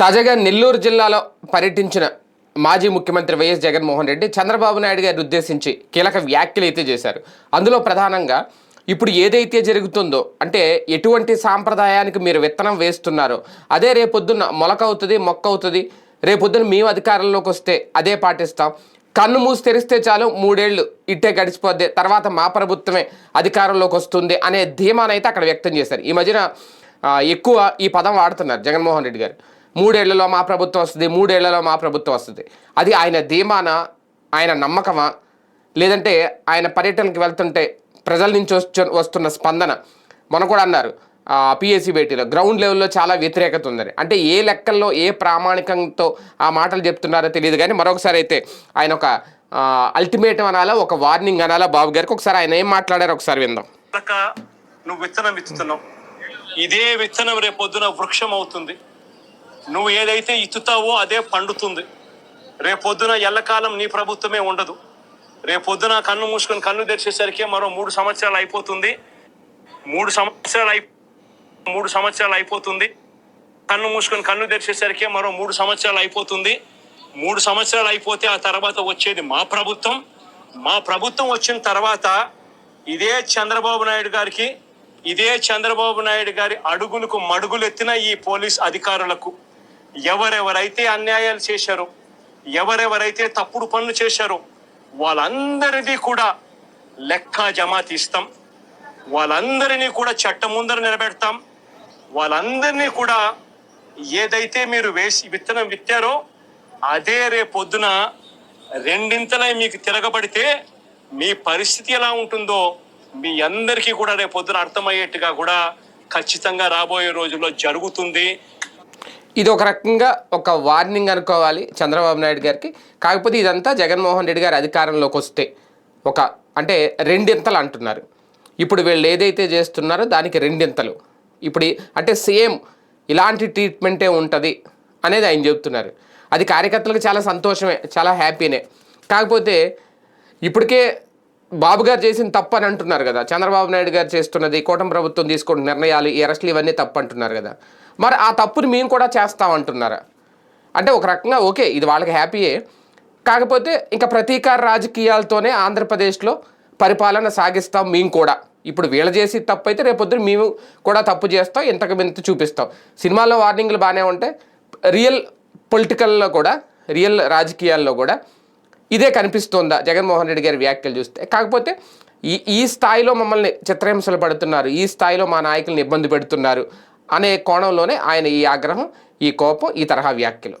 తాజాగా నెల్లూరు జిల్లాలో పర్యటించిన మాజీ ముఖ్యమంత్రి వైఎస్ జగన్మోహన్ రెడ్డి చంద్రబాబు నాయుడు గారిని ఉద్దేశించి కీలక వ్యాఖ్యలు అయితే చేశారు. అందులో ప్రధానంగా ఇప్పుడు ఏదైతే జరుగుతుందో అంటే ఎటువంటి సాంప్రదాయానికి మీరు విత్తనం వేస్తున్నారో అదే రేపొద్దున్న మొలక అవుతుంది మొక్క అవుతుంది రేపొద్దున మేము అధికారంలోకి వస్తే అదే పాటిస్తాం. కన్ను మూసి తెరిస్తే చాలు మూడేళ్ళు ఇట్టే గడిచిపోద్ది తర్వాత మా ప్రభుత్వమే అధికారంలోకి వస్తుంది అనే ధీమానైతే అక్కడ వ్యక్తం చేశారు. ఈ మధ్యన ఎక్కువ ఈ పదం వాడుతున్నారు జగన్మోహన్ రెడ్డి గారు. మూడేళ్ళలో మా ప్రభుత్వం వస్తుంది మూడేళ్ళలో మా ప్రభుత్వం వస్తుంది. అది ఆయన ధీమాన ఆయన నమ్మకమా? లేదంటే ఆయన పర్యటనకి వెళ్తుంటే ప్రజల నుంచి వస్తున్న స్పందన? మొన్న కూడా అన్నారు పిఎస్సి భేటీలో. గ్రౌండ్ లెవెల్లో చాలా వ్యతిరేకత ఉందని. అంటే ఏ లెక్కల్లో ఏ ప్రామాణికంతో ఆ మాటలు చెప్తున్నారో తెలియదు కానీ మరొకసారి అయితే ఆయన ఒక అల్టిమేటం అనాలా ఒక వార్నింగ్ అనాలా బాబు గారికి ఒకసారి ఆయన ఏం మాట్లాడారు ఒకసారి విందాం. నువ్వు విత్తనం విత్తుతున్నావు ఇదే విత్తనం రేపొద్దున వృక్షం అవుతుంది నువ్వు ఏదైతే ఇత్తుతావో అదే పండుతుంది. రేపొద్దున ఎల్లకాలం నీ ప్రభుత్వమే ఉండదు. రేపొద్దున కన్ను మూసుకొని కన్ను తెరిచేసరికి మరో మూడు సంవత్సరాలు అయిపోతుంది. మూడు సంవత్సరాలు అయి మూడు సంవత్సరాలు అయిపోతుంది. కన్ను మూసుకొని కన్ను తెరిచేసరికి మరో మూడు సంవత్సరాలు అయిపోతుంది. మూడు సంవత్సరాలు అయిపోతే ఆ తర్వాత వచ్చేది మా ప్రభుత్వం. మా ప్రభుత్వం వచ్చిన తర్వాత ఇదే చంద్రబాబు నాయుడు గారికి ఇదే చంద్రబాబు నాయుడు గారి అడుగులకు మడుగులెత్తిన ఈ పోలీస్ అధికారులకు ఎవరెవరైతే అన్యాయాలు చేశారో ఎవరెవరైతే తప్పుడు పనులు చేశారో వాళ్ళందరిది కూడా లెక్క జమా తీస్తాం. వాళ్ళందరినీ కూడా చట్టం ముందర నిలబెడతాం. వాళ్ళందరినీ కూడా ఏదైతే మీరు వేసి విత్తనం విత్తారో అదే రేపొద్దున రెండింతలై మీకు తిరగబడితే మీ పరిస్థితి ఎలా ఉంటుందో మీ అందరికీ కూడా రేపొద్దున అర్థమయ్యేట్టుగా కూడా ఖచ్చితంగా రాబోయే రోజుల్లో జరుగుతుంది. ఇది ఒక రకంగా ఒక వార్నింగ్ అనుకోవాలి చంద్రబాబు నాయుడు గారికి. కాకపోతే ఇదంతా జగన్మోహన్ రెడ్డి గారు అధికారంలోకి వస్తే ఒక అంటే రెండింతలు అంటున్నారు. ఇప్పుడు వీళ్ళు ఏదైతే చేస్తున్నారో దానికి రెండింతలు. ఇప్పుడు అంటే సేమ్ ఇలాంటి ట్రీట్మెంటే ఉంటుంది అనేది ఆయన చెప్తున్నారు అది కార్యకర్తలకు చాలా సంతోషమే చాలా హ్యాపీనే. కాకపోతే ఇప్పటికే బాబు గారు చేసిన తప్పు అని అంటున్నారు కదా. చంద్రబాబు నాయుడు గారు చేస్తున్నది కూటమి ప్రభుత్వం తీసుకున్న నిర్ణయాలు ఈ అరెస్టులు ఇవన్నీ తప్పు అంటున్నారు కదా. మరి ఆ తప్పుని మేము కూడా చేస్తామంటున్నారా. అంటే ఒక రకంగా ఓకే ఇది వాళ్ళకి హ్యాపీయే. కాకపోతే ఇంకా ప్రతీకార రాజకీయాలతోనే ఆంధ్రప్రదేశ్లో పరిపాలన సాగిస్తాం మేము కూడా. ఇప్పుడు వీళ్ళ చేసి తప్పు అయితే రేపొద్దున మేము కూడా తప్పు చేస్తాం ఇంతకు మింత చూపిస్తాం. సినిమాలో వార్నింగ్లు బాగానే ఉంటాయి రియల్ పొలిటికల్లో కూడా రియల్ రాజకీయాల్లో కూడా ఇదే కనిపిస్తోందా? జగన్మోహన్ రెడ్డి గారి వ్యాఖ్యలు చూస్తే. కాకపోతే ఈ ఈ స్థాయిలో మమ్మల్ని చిత్రహింసలు పడుతున్నారు ఈ స్థాయిలో మా నాయకుల్ని ఇబ్బంది పెడుతున్నారు. అనే కోణంలోనే ఆయన ఈ ఆగ్రహం ఈ కోపం ఈ తరహా వ్యాఖ్యలు.